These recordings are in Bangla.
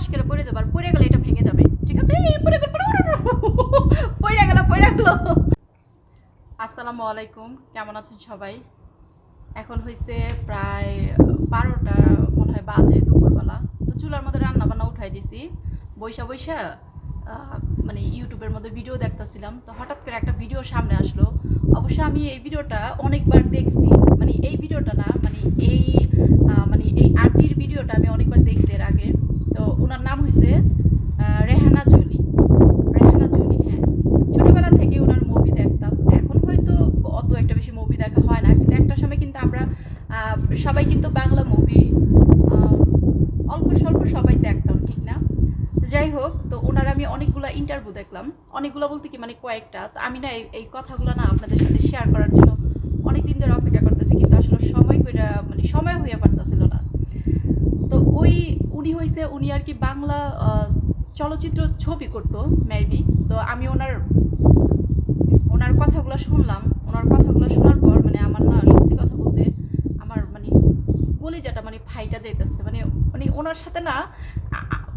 ঠাস করে পড়ে যাবে আর পড়ে গেলে এটা ভেঙে যাবে। ঠিক আছে? পড়ে গেল পড়ে গেল আসসালামু আলাইকুম, কেমন আছেন সবাই? এখন হয়েছে প্রায় বারোটা, মনে হয় বাজে দুপুরবেলা। তো চুলার মধ্যে রান্না বান্না উঠাই দিছি। বৈশা বৈশা মানে ইউটিউবের মধ্যে ভিডিও দেখতেছিলাম। তো হঠাৎ করে একটা ভিডিও সামনে আসলো। অবশ্য আমি এই ভিডিওটা অনেকবার দেখছি। মানে এই ভিডিওটা না মানে এই মানে এই আন্টির ভিডিওটা আমি অনেকবার দেখছি এর আগে। তো ওনার নাম হয়েছে রেহানা জলি। রেহানা জলি হ্যাঁ। ছোটোবেলা থেকে ওনার মুভি দেখতাম। এখন হয়তো অত একটা বেশি মুভি দেখা হয় না। কিন্তু একটা সময় কিন্তু আমরা সবাই কিন্তু বাংলা মুভি অল্প স্বল্প সবাই দেখতাম, ঠিক না? যাই হোক, তো ওনার আমি অনেকগুলো ইন্টারভিউ দেখলাম। অনেকগুলো বলতে কি মানে কয়েকটা। তো আমি না এই- কথাগুলো না আপনাদের সাথে শেয়ার করার জন্য অনেক দিন ধরে অপেক্ষা করতেছি, কিন্তু আসলে সময় কইরা মানে সময় হইয়া পারতেছিল না। তো ওই উনি হয়েছে উনি আর কি বাংলা চলচ্চিত্র ছবি করতো মেবি তো আমি ওনার ওনার কথাগুলো শুনলাম। ওনার কথাগুলো শোনার পর মানে আমার না, সত্যি কথা বলতে আমার মানে কলিজাটা মানে ফাইটা যাইতেছে। মানে মানে ওনার সাথে না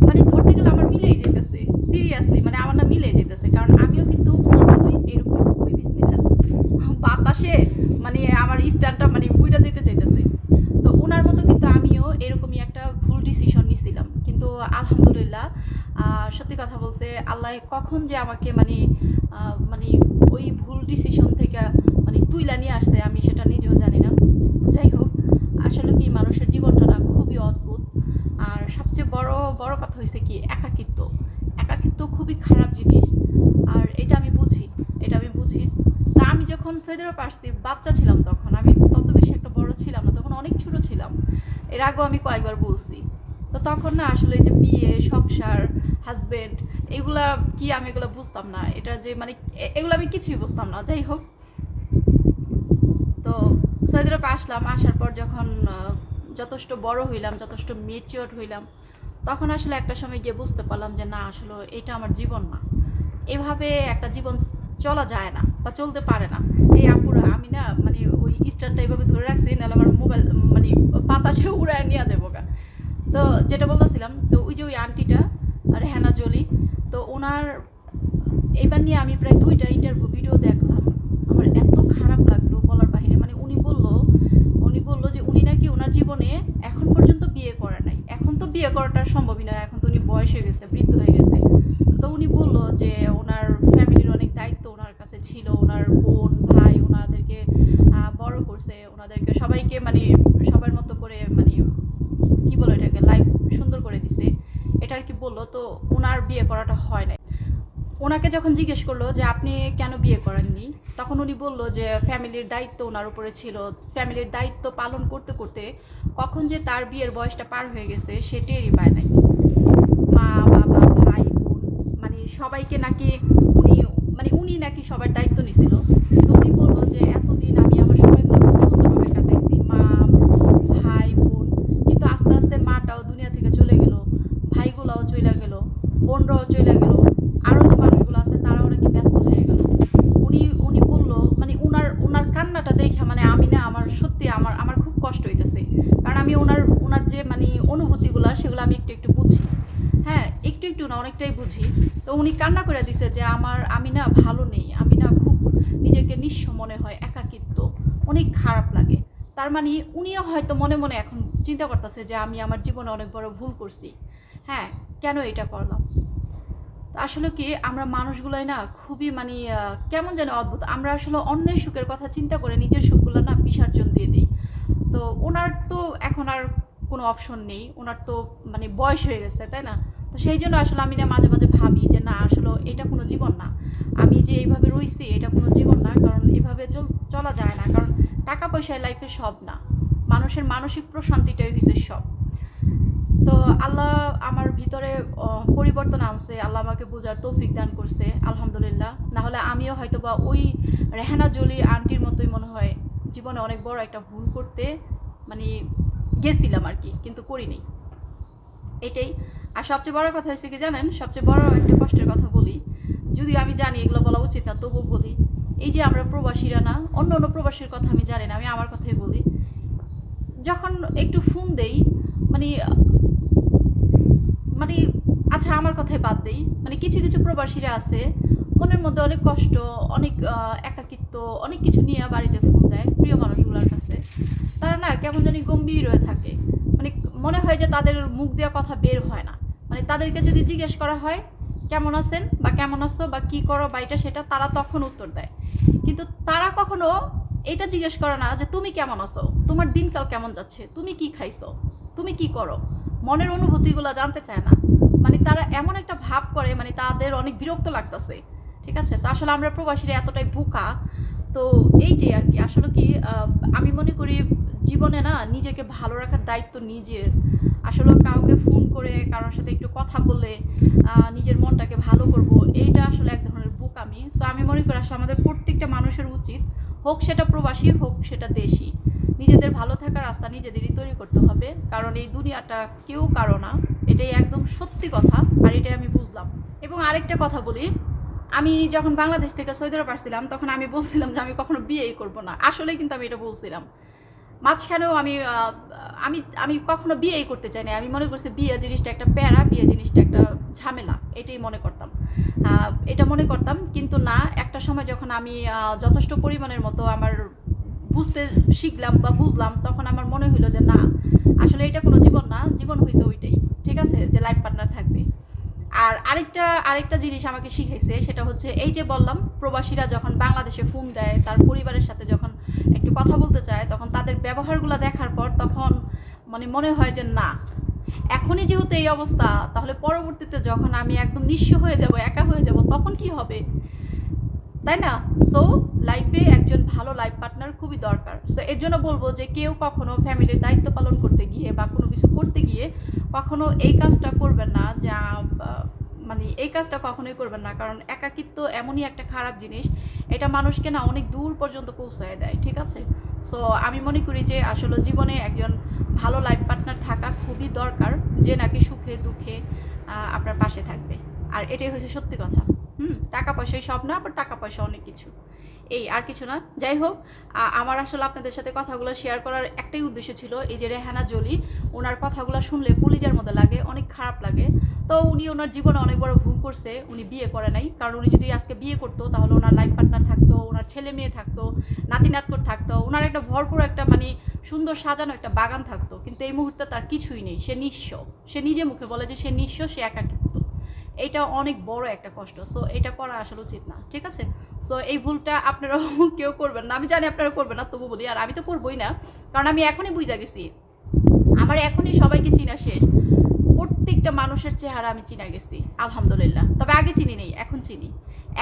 মানে ধরতে গেলে আমার মিলেই যেতেছে সিরিয়াসলি মানে আমার না মিলে যেতেছে কারণ আমিও কিন্তু এরকম বাতাসে মানে আমার স্ট্যান্ডটা মানে উইটা যেতে চাইতেছে ওনার মতো কিন্তু আমিও এরকমই একটা ভুল ডিসিশন নিছিলাম। কিন্তু আলহামদুলিল্লাহ সত্যি কথা বলতে আল্লাহ কখন যে আমাকে মানে মানে ওই ভুল ডিসিশন থেকে মানে তুইলা নিয়ে আসছে, আমি সেটা নিজেও জানি না। যাই হোক, আসলে কি মানুষের জীবনটা না খুবই অদ্ভুত। আর সবচেয়ে বড় বড় কথা হয়েছে কি, একাকিত্ব। একাকিত্ব খুবই খারাপ জিনিস। আর এটা আমি বুঝি, এটা আমি বুঝি। যখন সৌদি আরব বাচ্চা ছিলাম তখন। আমি তত বেশি একটা বড় ছিলাম না, তখন অনেক ছোট ছিলাম। এর আগেও আমি কয়েকবার বলছি। তো তখন না আসলে যে বিয়ে, সংসার হাজবেন্ড এগুলা কি আমি এগুলো বুঝতাম না। এটা যে মানে এগুলো আমি কিছুই বুঝতাম না, যাই হোক। তো সৌদি আরবে আসলাম, আসার পর যখন যথেষ্ট বড় হইলাম, যথেষ্ট মেচিওর হইলাম, তখন আসলে একটা সময় গিয়ে বুঝতে পারলাম যে না, আসলে এটা আমার জীবন না। এভাবে একটা জীবন চলা যায় না, বা চলতে পারে না। এই আপুরা, আমি না মানে ওই স্ট্যান্ডটা এইভাবে ধরে রাখছি, নাহলে আমার মোবাইল মানে পাতাসে উড়ায় নিয়ে যাব গা। তো যেটা বলতেছিলাম তো ওই যে ওই আন্টিটা, আর হেনা জলি, তো ওনার, এবার নিয়ে আমি প্রায় দুইটা ইন্টারভিউ ভিডিও দেখলাম আমার এত খারাপ লাগল বলার বাহিরে মানে উনি বলল উনি বলল যে উনি নাকি ওনার জীবনে এখন পর্যন্ত বিয়ে করে নাই এখন তো বিয়ে করাটা সম্ভবই নয় এখন তো উনি বয়স হয়ে গেছে বৃদ্ধ হয়ে গেছে তো উনি বলল যে ওনার ফ্যামিলির অনেক দায়িত্ব ওনার কাছে ছিল ওনার বোন ভাই ওনাদেরকে আহ, বড় করছে ওনাদেরকে সবাইকে মানে সবার মতো করে মানে কি বলে এটাকে লাইফ সুন্দর করে দিছে এটা আর কি বলল? তো ওনার বিয়ে করাটা হয় নাই। ওনাকে যখন জিজ্ঞেস করল যে, আপনি কেন বিয়ে করেননি? তখন উনি বলল যে, ফ্যামিলির দায়িত্ব ওনার উপরে ছিল। ফ্যামিলির দায়িত্ব পালন করতে করতে কখন যে তার বিয়ের বয়সটা পার হয়ে গেছে, সে পায় নাই। মা, বাবা, ভাই, বোন মানে সবাইকে নাকি উনি মানে উনি নাকি সবার দায়িত্ব নিছিল। তো উনি বলল যে, এতদিন আমি আমার সময়গুলো খুব সুন্দরভাবে কাটাইছি মা ভাই বোন কিন্তু আস্তে আস্তে মাটাও দুনিয়া থেকে চলে গেল ভাইগুলোও চলে গেল বোনরাও চলে গেল আরও যে মানুষগুলো আছে তারাও নাকি ব্যস্ত হয়ে গেল উনি উনি বলল মানে উনার উনার কান্নাটা দেখে মানে আমি না আমার সত্যি আমার আমার খুব কষ্ট হইতেছে কারণ আমি ওনার ওনার যে মানে অনুভূতিগুলো, সেগুলো আমি একটু একটু বুঝি। হ্যাঁ একটু একটু না, অনেকটাই বুঝি। তো উনি কান্না করে দিছে যে আমার, আমি না ভালো নেই, আমি না খুব নিজেকে নিঃস্ব মনে হয়, একাকিত্ব, অনেক খারাপ লাগে। তার মানে উনিও হয়তো মনে মনে এখন চিন্তা করতেছে যে আমি আমার জীবনে অনেক বড় ভুল করছি। হ্যাঁ কেন এটা করলাম? আসলে কি, আমরা মানুষগুলোই না খুবই মানে কেমন যেন অদ্ভুত। আমরা আসলে অন্যের সুখের কথা চিন্তা করে নিজের সুখগুলো না বিসর্জন দিয়ে দিই। তো ওনার তো এখন আর কোনো অপশন নেই। ওনার তো মানে বয়স হয়ে গেছে, তাই না? তো সেই জন্য আসলে আমি না মাঝে মাঝে ভাবি যে, না, আসলে এটা কোনো জীবন না। আমি যে এইভাবে রইছি, এটা কোনো জীবন না, কারণ এভাবে চল যায় না। কারণ টাকা পয়সায় লাইফে সব না। মানুষের মানসিক প্রশান্তিটাই হয়েছে সব। তো আল্লাহ আমার ভিতরে পরিবর্তন আনছে। আল্লাহ আমাকে বোঝার তৌফিক দান করছে, আলহামদুলিল্লাহ। না হলে আমিও হয়তো বা ওই রেহানা জলি আন্টির মতোই মনে হয়, জীবনে অনেক বড় একটা ভুল করতে মানে গেছিলাম আর কি, কিন্তু করিনি এটাই। আর সবচেয়ে বড় কথা হচ্ছে কি জানেন? সবচেয়ে বড় একটা কষ্টের কথা বলি। যদি আমি জানি এগুলো বলা উচিত না, তবুও বলি। এই যে আমরা প্রবাসীরা না, অন্য অন্য প্রবাসীর কথা আমি জানি না, আমি আমার কথাই বলি। যখন একটু ফোন দেই মানে মানে আচ্ছা আমার কথাই বাদ দেই। মানে কিছু কিছু প্রবাসীরা আছে, মনের মধ্যে অনেক কষ্ট, অনেক একাকিত্ব, অনেক কিছু নিয়ে বাড়িতে ফোন দেয় প্রিয় মানুষগুলোর কাছে। তারা না কেমন জানি গম্ভীর হয়ে থাকে। মানে মনে হয় যে তাদের মুখ দেওয়া কথা বের হয় না। মানে তাদেরকে যদি জিজ্ঞেস করা হয়, কেমন আছেন? বা কেমন আছো? বা কি করো? বা এটা সেটা? তারা তখন উত্তর দেয়। কিন্তু তারা কখনো এটা জিজ্ঞেস করে না যে, তুমি কেমন আছো? তোমার দিনকাল কেমন যাচ্ছে? তুমি কি খাইছো? তুমি কি করো? মনের অনুভূতিগুলো জানতে চায় না। মানে তারা এমন একটা ভাব করে মানে তাদের অনেক বিরক্ত লাগতেছে। ঠিক আছে? তো আসলে আমরা প্রবাসীরা এতটাই বোকা। তো এইটাই আর কি। আসলে কি আমি মনে করি জীবনে না নিজেকে ভালো রাখার দায়িত্ব নিজের। আসলে কাউকে ফোন করে কারোর সাথে একটু কথা বলে নিজের মনটাকে ভালো করব, এইটা আসলে এক ধরনের বোকামি। সো আমি মনে করি আসলে আমাদের প্রত্যেকটা মানুষের উচিত, হোক সেটা প্রবাসী, হোক সেটা দেশি। নিজেদের ভালো থাকার রাস্তা নিজেদেরই তৈরি করতে হবে, কারণ এই দুনিয়াটা কেউ কারও না। এটাই একদম সত্যি কথা, আর এটাই আমি বুঝলাম। এবং আরেকটা কথা বলি, আমি যখন বাংলাদেশ থেকে সৌদি আরব আসছিলাম, তখন আমি বলছিলাম যে আমি কখনো বিয়েই করব না। আসলে কিন্তু আমি এটা বলছিলাম। মাঝখানেও আমি আমি আমি কখনো বিয়েই করতে চাই না আমি মনে করছি বিয়ে জিনিসটা একটা প্যারা, বিয়ে জিনিসটা একটা ঝামেলা। এটাই মনে করতাম। এটা মনে করতাম। কিন্তু না, একটা সময় যখন আমি যথেষ্ট পরিমাণের মতো আমার বুঝতে শিখলাম বা বুঝলাম, তখন আমার মনে হলো যে না, আসলে এটা কোনো জীবন না, জীবন হয়েছে ওইটাই। ঠিক আছে? যে লাইফ পার্টনার থাকবে। আর আরেকটা আরেকটা জিনিস আমাকে শিখেছে সেটা হচ্ছে এই যে বললাম, প্রবাসীরা যখন বাংলাদেশে ফোন দেয়, তার পরিবারের সাথে যখন একটু কথা বলতে চায়, তখন তাদের ব্যবহারগুলো দেখার পর তখন মানে মনে হয় যে না, এখনই যেহেতু এই অবস্থা, তাহলে পরবর্তীতে যখন আমি একদম নিঃস্ব হয়ে যাব, একা হয়ে যাব, তখন কি হবে? তাই না? সো লাইফে একজন ভালো লাইফ পার্টনার খুবই দরকার। সো এর জন্য বলব যে কেউ কখনো ফ্যামিলির দায়িত্ব পালন করতে গিয়ে বা কোনো কিছু করতে গিয়ে কখনো এই কাজটা করবেন না যা মানে এই কাজটা কখনোই করবেন না। কারণ একাকিত্ব এমনই একটা খারাপ জিনিস, এটা মানুষকে না অনেক দূর পর্যন্ত পৌঁছায় দেয়, ঠিক আছে? সো আমি মনে করি যে আসলে জীবনে একজন ভালো লাইফ পার্টনার থাকা খুবই দরকার, যে নাকি সুখে, দুঃখে আপনার পাশে থাকবে। আর এটাই হচ্ছে সত্যি কথা। হুম, টাকা পয়সাই সব না, আবার টাকা পয়সা অনেক কিছু। এই আর কিছু না। যাই হোক আমার আসলে আপনাদের সাথে কথাগুলো শেয়ার করার একটাই উদ্দেশ্য ছিল এই যে রেহানা জলি। ওনার কথাগুলো শুনলে কলিজার মধ্যে লাগে, অনেক খারাপ লাগে। তো উনি ওনার জীবনে অনেক বড় ভুল করছে, উনি বিয়ে করে নাই। কারণ উনি যদি আজকে বিয়ে করতো, তাহলে ওনার লাইফ পার্টনার থাকতো, ওনার ছেলে মেয়ে থাকতো নাতি নাতকর থাকতো, ওনার একটা ভরপুর একটা মানে সুন্দর সাজানো একটা বাগান থাকতো। কিন্তু এই মুহূর্তে তার কিছুই নেই, সে নিঃস্ব। সে নিজে মুখে বলে যে সে নিঃস্ব, সে একাকিত্ব এটা অনেক বড় একটা কষ্ট। সো এটা করা আসলে উচিত না, ঠিক আছে? সো এই ভুলটা আপনারাও কেউ করবেন না। আমি জানি আপনারা করবেন না, তবু বলি, আর আমি তো করবোই না, কারণ আমি এখনই বুঝা গেছি। আমার এখনই সবাইকে চিনা শেষ। প্রত্যেকটা মানুষের চেহারা আমি চিনা গেছি, আলহামদুলিল্লাহ। তবে আগে চিনি নেই, এখন চিনি।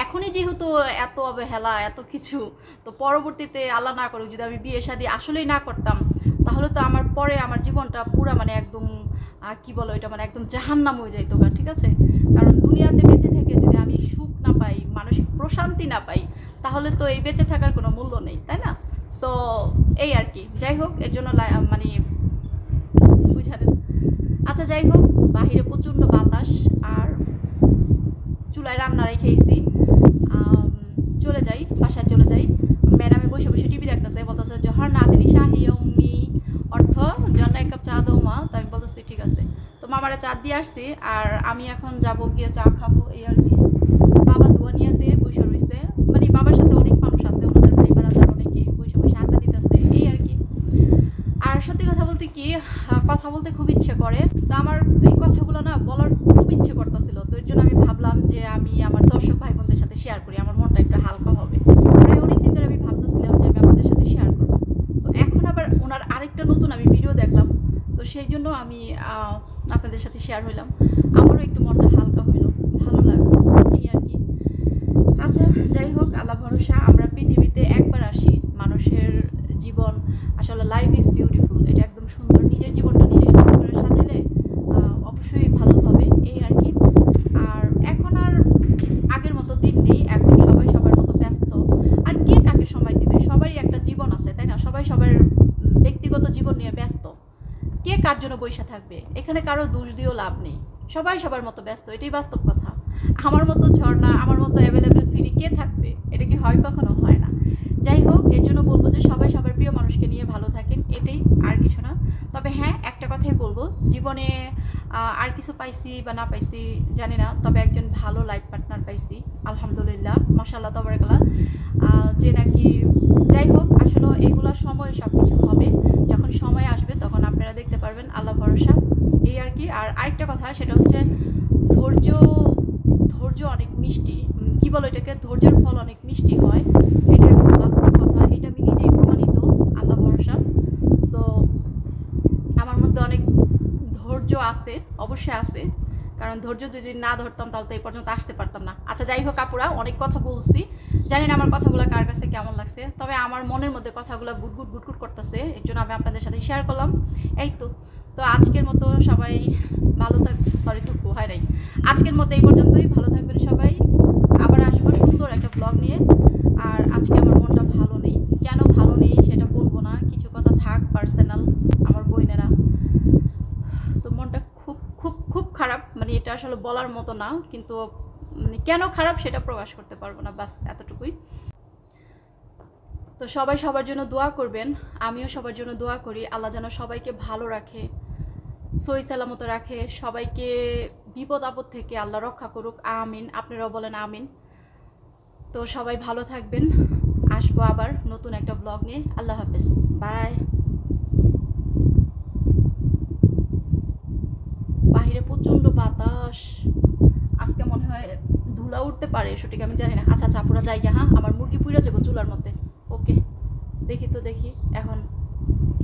এখনই যেহেতু এত অবহেলা, এত কিছু, তো পরবর্তীতে আল্লাহ না করুক, যদি আমি বিয়ে শাদি আসলেই না করতাম, তাহলে তো আমার পরে আমার জীবনটা পুরা মানে একদম কি বলো এটা মানে একদম জাহান্নাম হয়ে যাইতো গা, ঠিক আছে? কারণ দুনিয়াতে বেঁচে থেকে যদি আমি সুখ না পাই মানসিক প্রশান্তি না পাই তাহলে তো এই বেঁচে থাকার কোনো মূল্য নেই তাই না? সো এই আর কি। যাই হোক এর জন্য মানে বুঝালেন। আচ্ছা যাই হোক বাহিরে প্রচণ্ড বাতাস আর চুলায় রান্না রেখেছি চলে যাই বাসায় চলে যাই। ম্যাডামে বসে বসে টিভি দেখতেছে বলতেছে জহর নাদিনী শাহি উম্মি অর্থ জন্য এক কাপ চা দাও মা বলতেছি ঠিক আছে। তো মামারা চা দিয়ে আসছি, আর আমি এখন যাব গিয়ে চা খাব, এই আর কি। বাবা দুয়ানিয়াতে বসে রয়েছে। মানে বাবার সাথে অনেক মানুষ আছে, ওনাদের ভাই বারাদার অনেকে বসে বসে আড্ডা দিতেছে, এই আর কি। আর সত্যি কথা বলতে কি, কথা বলতে খুব ইচ্ছে করে। তো আমার এই কথাগুলো না বলার খুব ইচ্ছে করতেছিল। তো এর জন্য আমি ভাবলাম যে আমি আমার দর্শক ভাই বোনদের সাথে শেয়ার করি, আমার মনটা একটু হালকা হবে। প্রায় অনেকদিন ধরে আমি ভাবতেছিলাম যে আমি আপনাদের সাথে শেয়ার করব। তো এখন আবার ওনার আরেকটা নতুন আমি ভিডিও দেখলাম তো সেই জন্য আমি আপনাদের সাথে শেয়ার হইলাম। আমারও একটু মনটা হালকা হইল, ভালো লাগল এই আর কি। আচ্ছা যাই হোক, আল্লাহ ভরসা, আমরা পৃথিবীতে একবার আসি, মানুষের জীবন, আসলে লাইফ ইজ বিউটিফুল এটা একদম সুন্দর। নিজের জীবনটা নিজে সুন্দর করে সাজালে অবশ্যই ভালো হবে এই আর কি। আর এখন আর আগের মতো দিন নেই, এখন সবাই সবার মতো ব্যস্ত। আর কে কাকে সময় দিবে? সবারই একটা জীবন আছে, তাই না? সবাই সবার ব্যক্তিগত জীবন নিয়ে ব্যস্ত। কে কার জন্য বৈশা থাকবে? এখানে কারও দোষ দিয়েও লাভ নেই। সবাই সবার মতো ব্যস্ত, এটাই বাস্তব কথা। আমার মতো ঝর্ণা, আমার মতো অ্যাভেলেবেল ফ্রি কে থাকবে? এটা কি হয় কখনো? হয় না। যাই হোক এর জন্য বলব যে সবাই সবার প্রিয় মানুষকে নিয়ে ভালো থাকেন, এটাই আর কিছু না। তবে হ্যাঁ একটা কথাই বলব, জীবনে আর কিছু পাইছি বা না পাইছি জানি না, তবে একজন ভালো লাইফ পার্টনার পাইছি, আলহামদুলিল্লাহ মাসাল্লাহ তবরকাল্লাহ। যে নাকি যাই হোক আসলে এগুলোর সময় সব কিছু হবে, যখন সময় আসবে তখন আপনারা দেখতে পারবেন, আল্লাহ ভরসা, এই আর কি। আর আরেকটা কথা, সেটা হচ্ছে ধৈর্য ধৈর্য অনেক মিষ্টি কি বলো এটাকে? ধৈর্যের ফল অনেক মিষ্টি হয়। এটা একদম বাস্তব কথা, এটা আমি নিজেই প্রমাণিত, আল্লাহ ভরসা। সো আমার মধ্যে অনেক ধৈর্য আছে, অবশ্যই আছে। কারণ ধৈর্য যদি না ধরতাম, তাহলে তো এই পর্যন্ত আসতে পারতাম না। আচ্ছা যাই হোক আপুরা, অনেক কথা বলছি। জানি না আমার কথাগুলো কার কাছে কেমন লাগছে। তবে আমার মনের মধ্যে কথাগুলো গুটগুট গুটগুট করতেছে। এর জন্য আমি আপনাদের সাথে শেয়ার করলাম। এই তো। তো আজকের মতো সবাই ভালো থাক সরি থুকু, হয় নাই। আজকের মতো এই পর্যন্তই। ভালো থাকবেন সবাই আবার আসব সুন্দর একটা ব্লগ নিয়ে আর আজকে আমার মনটা ভালো নেই। কেন ভালো নেই সেটা বলব না, কিছু কথা থাক পার্সোনাল আমার বইনেরা তো মনটা খুব খুব খুব খারাপ মানে এটা আসলে বলার মতো না, কিন্তু মানে কেন খারাপ সেটা প্রকাশ করতে পারব না, বাস এতটুকুই। তো সবাই সবার জন্য দোয়া করবেন, আমিও সবার জন্য দোয়া করি, আল্লাহ যেন সবাইকে ভালো রাখে সই সালামত রাখে, সবাইকে বিপদ আপদ থেকে আল্লাহ রক্ষা করুক, আমিন, আপনারাও বলেন আমিন। তো সবাই ভালো থাকবেন। আসব আবার নতুন একটা ব্লগ নিয়ে। আল্লাহ হাফেজ। বাই বাহিরে প্রচণ্ড বাতাস। আজকে মনে হয় ধুলা উঠতে পারে, সঠিক আমি জানি না। আচ্ছা আচ্ছা পুরা জায়গা হ্যাঁ? আমার মুরগি পুইরা যাব চুলার মধ্যে। ওকে দেখি তো দেখি। এখন,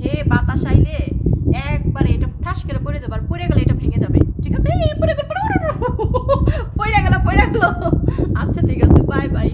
হে, বাতাস আইলে! একবারে এটা ঠাস করে পড়ে যাবে আর পড়ে গেলে এটা ভেঙে যাবে। ঠিক আছে? পড়ে গেল পড়ে গেল আচ্ছা ঠিক আছে বাই বাই